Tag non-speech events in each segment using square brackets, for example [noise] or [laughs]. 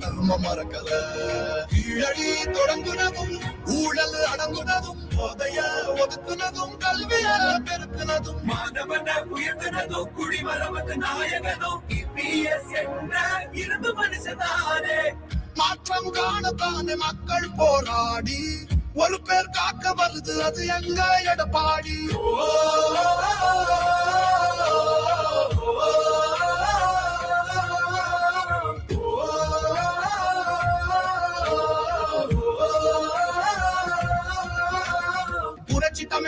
தர்மம் மறக்கல கீழடி தொடங்குனதும் ஊழல் அடங்குனதும் போதைய ஒதுக்குனதும் கல்விய பெருக்குனதும் மாணவன உயர்த்தினதும் குடிமரமது நாயகனும் இபிஎஸ் என்ற இரும்பு மனுஷனானே மாற்றம் காணத்தானே மக்கள் போராடி ஒரு பேர் காக்க வருது அது எங்க எடப்பாடி புரட்சி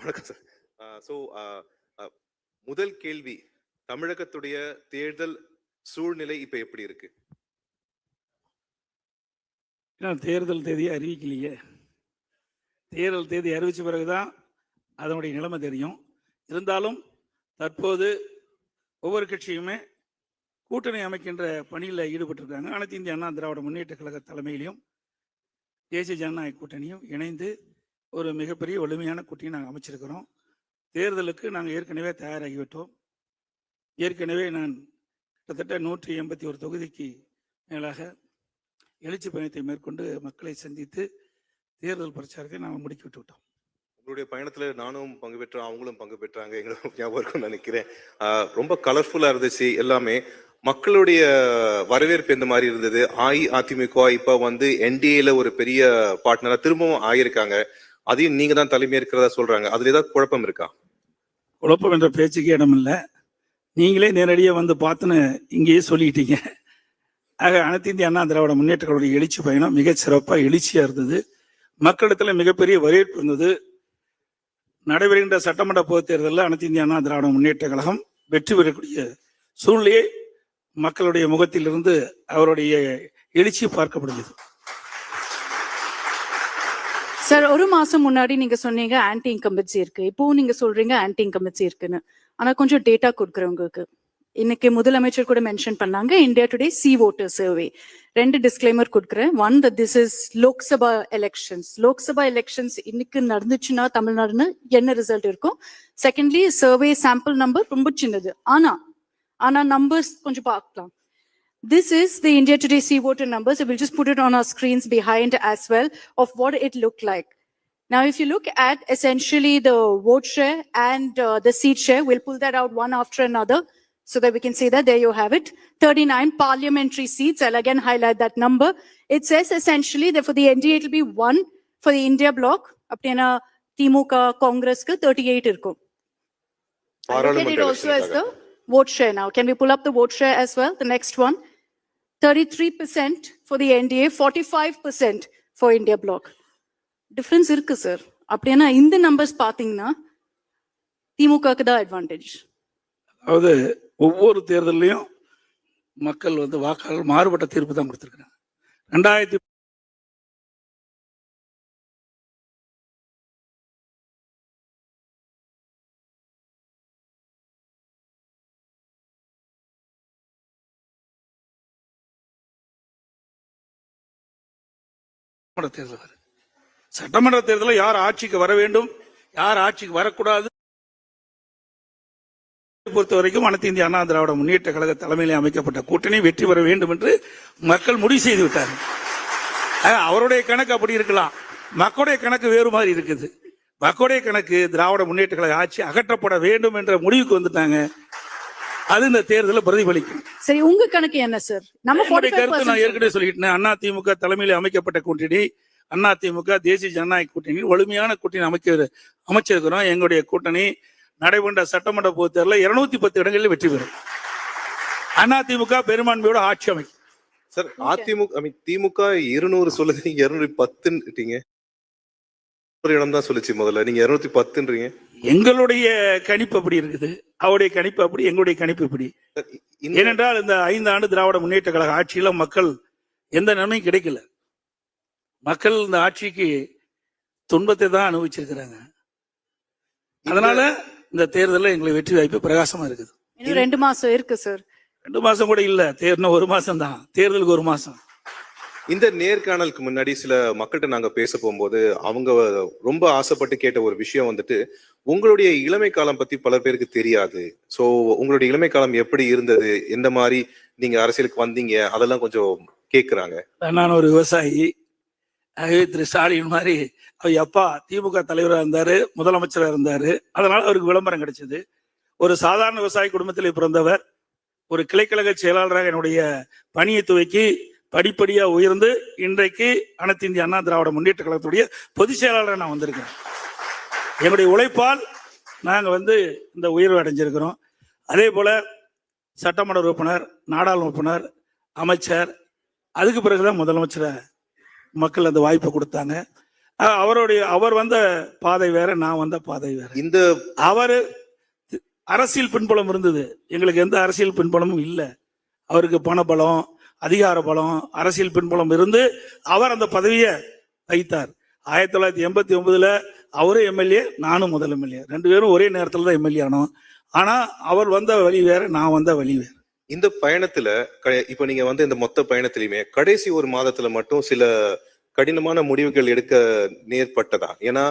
வணக்கம் சார். ஸோ முதல் கேள்வி தமிழகத்துடைய தேர்தல் சூழ்நிலை இப்ப எப்படி இருக்கு? ஏன்னா தேர்தல் தேதியை அறிவிக்கலையே. தேர்தல் தேதி அறிவித்த பிறகு தான் அதனுடைய நிலைமை தெரியும். இருந்தாலும் தற்போது ஒவ்வொரு கட்சியுமே கூட்டணி அமைக்கின்ற பணியில் ஈடுபட்டிருக்காங்க. அனைத்து இந்திய அண்ணா திராவிட முன்னேற்ற கழக தலைமையிலையும் தேசிய ஜனநாயக கூட்டணியும் இணைந்து ஒரு மிகப்பெரிய வலிமையான குட்டியை நாங்கள் அமைச்சிருக்கிறோம். தேர்தலுக்கு நாங்கள் ஏற்கனவே தயாராகிவிட்டோம். ஏற்கனவே நான் கிட்டத்தட்ட நூற்றி எண்பத்தி ஒரு தொகுதிக்கு மேலாக எழுச்சி பயணத்தை மேற்கொண்டு மக்களை சந்தித்து தேர்தல் பிரச்சாரத்தை நாங்கள் முடுக்கிவிட்டு விட்டோம். உங்களுடைய பயணத்தில் நானும் பங்கு பெற்றோம் அவங்களும் பங்கு பெற்றாங்க. எங்களும் [laughs] ஞாபகம் நினைக்கிறேன். ரொம்ப கலர்ஃபுல்லாக இருந்துச்சு. எல்லாமே மக்களுடைய வரவேற்பு எந்த மாதிரி இருந்தது? அஇஅதிமுக இப்போ வந்து என்டிஏல ஒரு பெரிய பார்ட்னராக திரும்பவும் ஆகியிருக்காங்க. அதையும் நீங்க தான் தலைமை இருக்கிறதா சொல்றாங்க. அதுல ஏதாவது குழப்பம் இருக்கா? குழப்பம் என்ற பேச்சுக்கு இடமில்லை நீங்களே நேரடியாக வந்து பார்த்துன்னு இங்கேயே சொல்லிக்கிட்டீங்க ஆக அனைத்து இந்திய அண்ணா திராவிட முன்னேற்ற எழுச்சி பயணம் மிகச் சிறப்பாக எழுச்சியாக இருந்தது. மக்களிடத்தில் மிகப்பெரிய வரவேற்பு இருந்தது. நடைபெறுகின்ற சட்டமன்ற பொதுத் தேர்தலில் அனைத்து இந்திய அண்ணா திராவிட முன்னேற்ற கழகம் வெற்றி பெறக்கூடிய சூழ்நிலையை மக்களுடைய முகத்திலிருந்து அவருடைய எழுச்சி பார்க்கப்படுகிறது. சார் ஒரு மாசம் முன்னாடி நீங்க சொன்னீங்க ஆன்டி இன்கம்பன்சி இருக்கு. இப்போவும் நீங்க சொல்றீங்க ஆன்டி இன்கம்பன்சி இருக்குன்னு. ஆனா கொஞ்சம் டேட்டா கொடுக்குறேன் உங்களுக்கு இன்னைக்கு முதலமைச்சர் கூட மென்ஷன் பண்ணாங்க India Today C voter survey ரெண்டு டிஸ்க்ளைமர் கொடுக்குறேன். One the this is Lok Sabha elections Lok Sabha elections இன்னைக்கு நடந்துச்சுன்னா தமிழ்நாடுன்னு என்ன ரிசல்ட் இருக்கும்? செகண்ட்லி சர்வே சாம்பிள் நம்பர் ரொம்ப சின்னது. ஆனா ஆனா நம்பர்ஸ் கொஞ்சம் பார்க்கலாம். This is the India Today sea-water number, so we'll just put it on our screens behind as well of what it looked like. Now, if you look at essentially the vote share and uh, the seat share, we'll pull that out one after another so that we can see that there you have it. 39 parliamentary seats. I'll again highlight that number. It says essentially that for the NDA, it'll be one for the India bloc. Apna teemo ka Congress 38 irko. Look at it also as the vote share now. Can we pull up the vote share as well? The next one. 33% for the NDA, 45% for India block. Difference இருக்கு sir அப்படின்னா இந்த numbers பார்த்தீங்கன்னா திமுகக்கு தான் advantage அதாவது ஒவ்வொரு தேர்தல்லையும் மக்கள் வந்து வாக்காளர் மாறுபட்ட தீர்ப்பு தான் கொடுத்துருக்காங்க ரெண்டாயிரத்தி சட்டமன்ற தேர்தல் வருது சட்டமன்ற தேர்தலில் யார் ஆட்சிக்கு வர வேண்டும்? யார் ஆட்சிக்கு வரக்கூடாது? பொறுத்த வரைக்கும் அனைத்து இந்திய அண்ணா திராவிட முன்னேற்ற கழக தலைமையிலே அமைக்கப்பட்ட கூட்டணி வெற்றி பெற வேண்டும் என்று மக்கள் முடிவு செய்து விட்டார்கள். அவருடைய கணக்கு அப்படி இருக்கலாம். மக்களுடைய கணக்கு வேறு மாதிரி இருக்குது. மக்களுடைய கணக்கு திராவிட முன்னேற்ற கழக ஆட்சி அகற்றப்பட வேண்டும் என்ற முடிவுக்கு வந்துட்டாங்க. அது இந்த தேர்தலில் பிரதிபலிக்கும். சரி உங்க கணக்கு என்ன சார் நம்ம கருத்து நான் 45% ஏற்கனவே சொல்லிட்டேன் அண்ணா திமுக தலைமையில் அமைக்கப்பட்ட கூட்டணி அண்ணா திமுக தேசிய ஜனநாயக கூட்டணி வலிமையான கூட்டணி அமைக்க அமைச்சிருக்கிறோம். எங்களுடைய கூட்டணி நடைபெற்ற சட்டமன்ற பொதுத் தேர்தலில் இருநூத்தி பத்து இடங்களில் வெற்றி பெறும். அண்ணா திமுக பெரும்பான்மையோட ஆட்சி அமைக்கும். சார் அதிமுக திமுக இருநூறு சொல்லுது இருநூத்தி பத்துன்னுட்டீங்க ஒரு இடம் தான் சொல்லுச்சு முதல்ல. நீங்க இருநூத்தி பத்துன்றீங்க. எங்களுடைய கணிப்பு அப்படி இருக்குது. அவருடைய கணிப்பு அப்படி எங்களுடைய கணிப்பு இப்படி. ஏனென்றால் இந்த ஐந்து ஆண்டு திராவிட முன்னேற்ற கழக ஆட்சியில மக்கள் எந்த நன்மையும் கிடைக்கல. மக்கள் இந்த ஆட்சிக்கு துன்பத்தை தான் அனுபவிச்சிருக்கிறாங்க. அதனால இந்த தேர்தலில் எங்களுக்கு வெற்றி வாய்ப்பு பிரகாசமா இருக்குது. இன்னும் ரெண்டு மாசம் இருக்கு சார் ரெண்டு மாசம் கூட இல்ல. தேர்தல் ஒரு மாசம் தான் தேர்தலுக்கு ஒரு மாசம். இந்த நேர்காணலுக்கு முன்னாடி சில மக்கள்கிட்ட நாங்க பேச போகும்போது அவங்க ரொம்ப ஆசைப்பட்டு கேட்ட ஒரு விஷயம் வந்துட்டு உங்களுடைய இளமை காலம் பத்தி பல பேருக்கு தெரியாது. சோ உங்களுடைய இளமை காலம் எப்படி இருந்தது? எந்த மாதிரி நீங்க அரசியலுக்கு வந்தீங்க? அதெல்லாம் கொஞ்சம் கேக்குறாங்க. நான் ஒரு விவசாயி. திரு ஸ்டாலின் மாதிரி அவர் அப்பா திமுக தலைவராக இருந்தாரு முதலமைச்சராக இருந்தாரு. அதனால அவருக்கு விளம்பரம் கிடைச்சது. ஒரு சாதாரண விவசாய குடும்பத்தில் பிறந்தவர் ஒரு கிளைக்கழக செயலாளராக என்னுடைய பணியை துவக்கி படிப்படியா உயர்ந்து இன்றைக்கு அனைத்து இந்திய அண்ணா திராவிட முன்னேற்ற கழகத்துடைய பொதுச் செயலாளராக நான் வந்திருக்கிறேன். எங்களுடைய உழைப்பால் நாங்கள் வந்து இந்த உயர்வு அடைஞ்சிருக்கிறோம். அதே போல சட்டமன்ற உறுப்பினர் நாடாளுமன்ற உறுப்பினர் அமைச்சர் அதுக்கு பிறகுதான் முதலமைச்சரை மக்கள் அந்த வாய்ப்பை கொடுத்தாங்க. அவருடைய அவர் வந்த பாதை வேற நான் வந்த பாதை வேற. இந்த அவரு அரசியல் பின்புலம் இருந்தது. எங்களுக்கு எந்த அரசியல் பின்புலமும் இல்லை. அவருக்கு பணபலம் அதிகார பலம் அரசியல் பின்புலம் இருந்து அவர் அந்த பதவியை வைத்தார் ஆயிரத்தி தொள்ளாயிரத்தி எண்பத்தி ஒன்பதுல அவரும் எம்எல்ஏ நானும் முதல் எம்எல்ஏ. ரெண்டு பேரும் ஒரே நேரத்தில் தான் எம்எல்ஏ ஆனோம். ஆனா அவர் வந்த வழி வேற நான் வந்த வழி வேற. இந்த பயணத்துல க- இப்ப நீங்க வந்து இந்த மொத்த பயணத்திலயுமே கடைசி ஒரு மாதத்துல மட்டும் சில கடினமான முடிவுகள் எடுக்க நேர்பட்டதா? ஏன்னா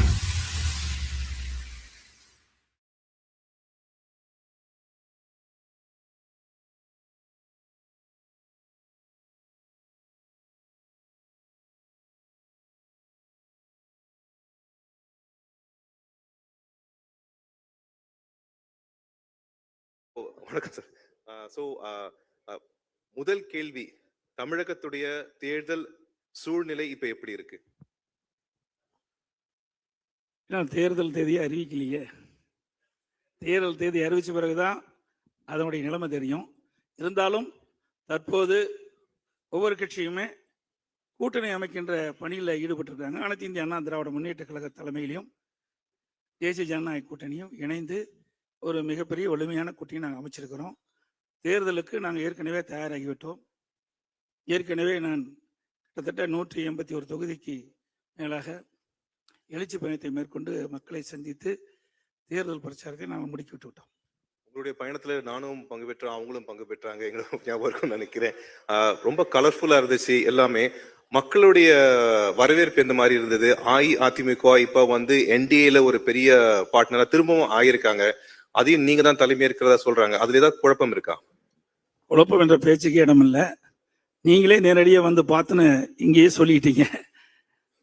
வணக்கம் சார். ஸோ முதல் கேள்வி தமிழகத்துடைய தேர்தல் சூழ்நிலை இப்ப எப்படி இருக்கு? இன்னும் தேர்தல் தேதியை அறிவிக்கலையே. தேர்தல் தேதி அறிவித்த பிறகுதான் அதனுடைய நிலைமை தெரியும். இருந்தாலும் தற்போது ஒவ்வொரு கட்சியுமே கூட்டணி அமைக்கின்ற பணியில் ஈடுபட்டிருக்காங்க. அனைத்து இந்திய அண்ணா திராவிட முன்னேற்ற கழக தலைமையிலையும் தேசிய ஜனநாயக கூட்டணியும் இணைந்து ஒரு மிகப்பெரிய வலிமையான குட்டியை நாங்கள் அமைச்சிருக்கிறோம். தேர்தலுக்கு நாங்கள் ஏற்கனவே தயாராகிவிட்டோம். ஏற்கனவே நான் கிட்டத்தட்ட நூற்றி எண்பத்தி ஒரு தொகுதிக்கு மேலாக எழுச்சி பயணத்தை மேற்கொண்டு மக்களை சந்தித்து தேர்தல் பிரச்சாரத்தை நாங்கள் முடுக்கிவிட்டு விட்டோம். உங்களுடைய பயணத்தில் நானும் பங்கு பெற்றேன் அவங்களும் பங்கு பெற்றாங்க எங்களுக்கும் [laughs] ஞாபகம் நினைக்கிறேன். ரொம்ப கலர்ஃபுல்லாக இருந்துச்சு எல்லாமே. மக்களுடைய வரவேற்பு எந்த மாதிரி இருந்தது? அஇஅதிமுக இப்போ வந்து என்டிஏல ஒரு பெரிய பார்ட்னராக திரும்பவும் ஆகியிருக்காங்க. அதையும் நீங்க தான் தலைமை இருக்கிறதா சொல்றாங்க. அதுல ஏதாவது குழப்பம் இருக்கா? குழப்பம் என்ற பேச்சுக்கே இடமில்லை. நீங்களே நேரடியாக வந்து பார்த்துன்னு இங்கேயே சொல்லிட்டீங்க.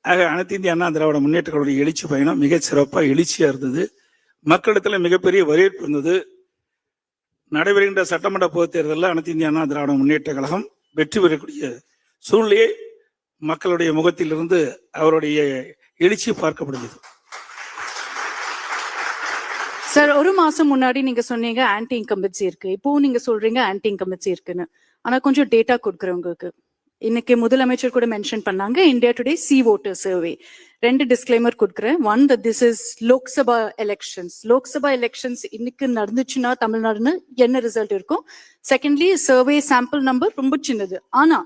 ஆக அனைத்து இந்திய அண்ணா திராவிட முன்னேற்ற எழுச்சி பயணம் மிக சிறப்பாக எழுச்சியாக இருந்தது. மக்களிடத்தில் மிகப்பெரிய வரவேற்பு இருந்தது. நடைபெறுகின்ற சட்டமன்ற பொதுத் தேர்தலில் அனைத்து இந்திய அண்ணா திராவிட முன்னேற்ற கழகம் வெற்றி பெறக்கூடிய சூழ்நிலையை மக்களுடைய முகத்திலிருந்து அவருடைய எழுச்சி பார்க்கப்படுகிறது. சார் ஒரு மாசம் முன்னாடி நீங்க சொன்னீங்க ஆன்டி இன்கம்பன்சி இருக்கு. இப்போ நீங்க சொல்றீங்க ஆன்டி இன்கம்பன்சி இருக்குன்னு. ஆனா கொஞ்சம் டேட்டா கொடுக்குறவங்களுக்கு. இன்னைக்கு முதலமைச்சர் கூட மென்ஷன் பண்ணாங்க India Today C voter survey ரெண்டு டிஸ்க்ளைமர் கொடுக்குறேன். One the this is Lok Sabha elections Lok Sabha elections இன்னைக்கு நடந்துச்சுன்னா தமிழ்நாடுன்னு என்ன ரிசல்ட் இருக்கும்? செகண்ட்லி சர்வே சாம்பிள் நம்பர் ரொம்ப சின்னது. ஆனா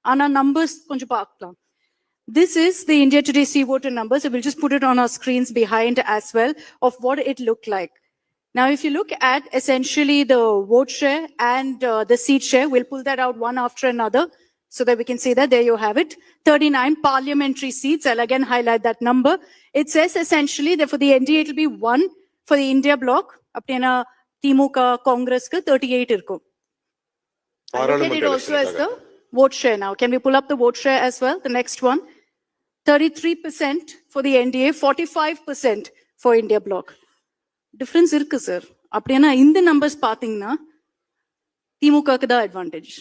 ஆனா நம்பர்ஸ் கொஞ்சம் பார்க்கலாம். This is the India Today seawater number. So we'll just put it on our screens behind as well of what it looked like. Now, if you look at essentially the vote share and uh, the seat share, we'll pull that out one after another so that we can see that. There you have it. 39 parliamentary seats. I'll again highlight that number. It says essentially that for the nda it'll be one for the india bloc. Apne na teemo ka congress 38 irko i look at it also as the vote share now. Can we pull up the vote share as well? The next one. 33% for the NDA, 45% for India bloc. Difference இருக்கு sir அப்படின்னா இந்த numbers பார்த்தீங்கன்னா திமுகக்கு தான் advantage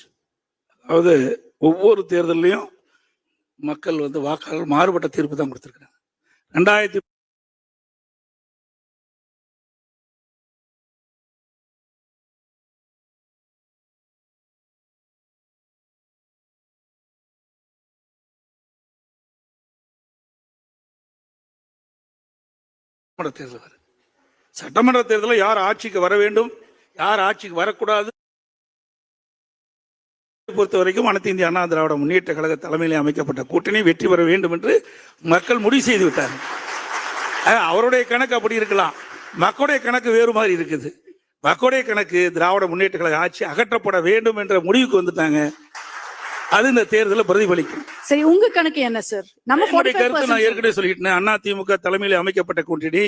அதாவது ஒவ்வொரு தேர்தல்லையும் மக்கள் வந்து வாக்காளர் மாறுபட்ட தீர்ப்பு தான் கொடுத்துருக்காங்க ரெண்டாயிரத்தி சட்டமன்ற தேர்தல் வருது. சட்டமன்ற தேர்தலில் யார் ஆட்சிக்கு வர வேண்டும்? யார் ஆட்சிக்கு வரக்கூடாது? பொறுத்த வரைக்கும் அனைத்து இந்திய அண்ணா திராவிட முன்னேற்ற கழக தலைமையில் அமைக்கப்பட்ட கூட்டணி வெற்றி பெற வேண்டும் என்று மக்கள் முடிவு செய்து விட்டார்கள். அவருடைய கணக்கு அப்படி இருக்கலாம். மக்களுடைய கணக்கு வேறு மாதிரி இருக்குது. மக்களுடைய கணக்கு திராவிட முன்னேற்ற கழக ஆட்சி அகற்றப்பட வேண்டும் என்ற முடிவுக்கு வந்துட்டாங்க. அது இந்த தேர்தலில் பிரதிபலிக்கும். சரி உங்க கணக்கு என்ன சார் நம்ம கருத்து நான் 45% ஏற்கனவே சொல்லிட்டேன். அண்ணா திமுக தலைமையில் அமைக்கப்பட்ட கூட்டணி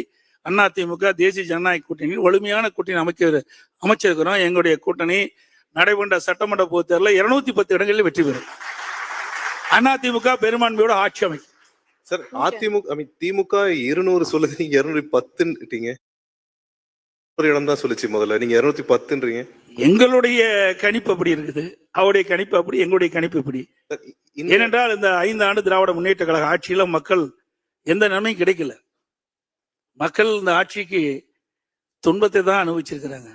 அண்ணா திமுக தேசிய ஜனநாயக கூட்டணி வலிமையான கூட்டணி அமைக்க அமைச்சிருக்கிறோம். எங்களுடைய கூட்டணி நடைபெற்ற சட்டமன்ற பொதுத் தேர்தலில் இருநூத்தி பத்து இடங்களில் வெற்றி பெறும். அண்ணா திமுக பெரும்பான்மையோட ஆட்சி அமைக்கும். சார் அதிமுக திமுக இருநூறு சொல்லுது நீங்க இருநூறு பத்துன்னுட்டீங்க ஒரு இடம் தான் சொல்லுச்சு முதல்ல நீங்க இருநூத்தி பத்துன்றீங்க. எங்களுடைய கணிப்பு அப்படி இருக்குது. அவருடைய கணிப்பு அப்படி எங்களுடைய கணிப்பு இப்படி. இந்த- ஏனென்றால் இந்த ஐந்து ஆண்டு திராவிட முன்னேற்ற கழக ஆட்சியில மக்கள் எந்த நன்மையும் கிடைக்கல. மக்கள் இந்த ஆட்சிக்கு துன்பத்தை தான் அனுபவிச்சிருக்கிறாங்க.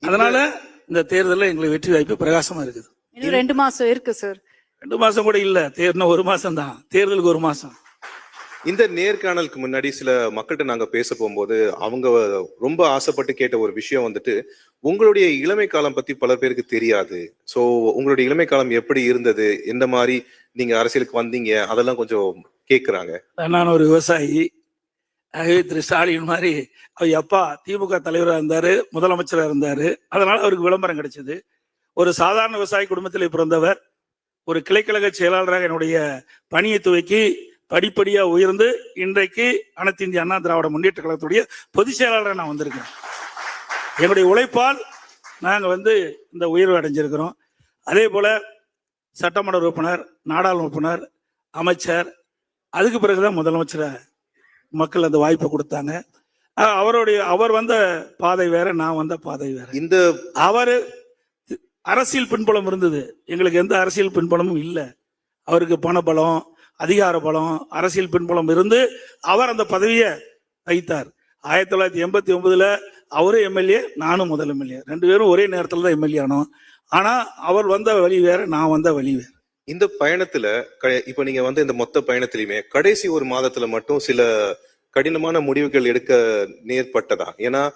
அதனால இந்த தேர்தலில் எங்களுக்கு வெற்றி வாய்ப்பு பிரகாசமா இருக்குது. ரெண்டு மாசம் இருக்கு சார். ரெண்டு மாசம் கூட இல்ல தேர்னா ஒரு மாசம் தான் தேர்தலுக்கு ஒரு மாசம். இந்த நேர்காணலுக்கு முன்னாடி சில மக்கள்கிட்ட நாங்க பேச போகும்போது அவங்க ரொம்ப ஆசைப்பட்டு கேட்ட ஒரு விஷயம் வந்துட்டு உங்களுடைய இளமை காலம் பத்தி பல பேருக்கு தெரியாது. சோ உங்களுடைய இளமை காலம் எப்படி இருந்தது? எந்த மாதிரி நீங்க அரசியலுக்கு வந்தீங்க? அதெல்லாம் கொஞ்சம் கேக்குறாங்க. நான் ஒரு விவசாயி. திரு ஸ்டாலின் மாதிரி அவர் அப்பா திமுக தலைவராக இருந்தாரு முதலமைச்சராக இருந்தாரு. அதனால அவருக்கு விளம்பரம் கிடைச்சது. ஒரு சாதாரண விவசாய குடும்பத்தில் பிறந்தவர் ஒரு கிளைக்கழக செயலாளராக என்னுடைய பணியை துவக்கி படிப்படியா உயர்ந்து இன்றைக்கு அனைத்து இந்திய அண்ணா திராவிட முன்னேற்ற கழகத்துடைய பொதுச் செயலாளராக நான் வந்திருக்கிறேன். என்னுடைய உழைப்பால் நாங்க வந்து இந்த உயர்வு அடைஞ்சிருக்கிறோம். அதே போல சட்டமன்ற உறுப்பினர் நாடாளுமன்ற உறுப்பினர் அமைச்சர் அதுக்கு பிறகுதான் முதலமைச்சரை மக்கள் அந்த வாய்ப்பை கொடுத்தாங்க. அவருடைய அவர் வந்த பாதை வேற நான் வந்த பாதை வேற. இந்த அவரு அரசியல் பின்புலம் இருந்தது. எங்களுக்கு எந்த அரசியல் பின்புலமும் இல்லை. அவருக்கு பணபலம் அதிகார பலம் அரசியல் பின்புலம் இருந்து அவர் அந்த பதவியை வைத்தார். ஆயிரத்தி தொள்ளாயிரத்தி எண்பத்தி ஒன்பதுல அவரும் எம்எல்ஏ நானும் முதல் எம்எல்ஏ. ரெண்டு பேரும் ஒரே நேரத்தில் தான் எம்எல்ஏ ஆனோம். ஆனா அவர் வந்த வழி வேற நான் வந்த வழி வேற. இந்த பயணத்துல க- இப்ப நீங்க வந்து இந்த மொத்த பயணத்திலயுமே கடைசி ஒரு மாதத்துல மட்டும் சில கடினமான முடிவுகள் எடுக்க நேர்பட்டதா? ஏன்னா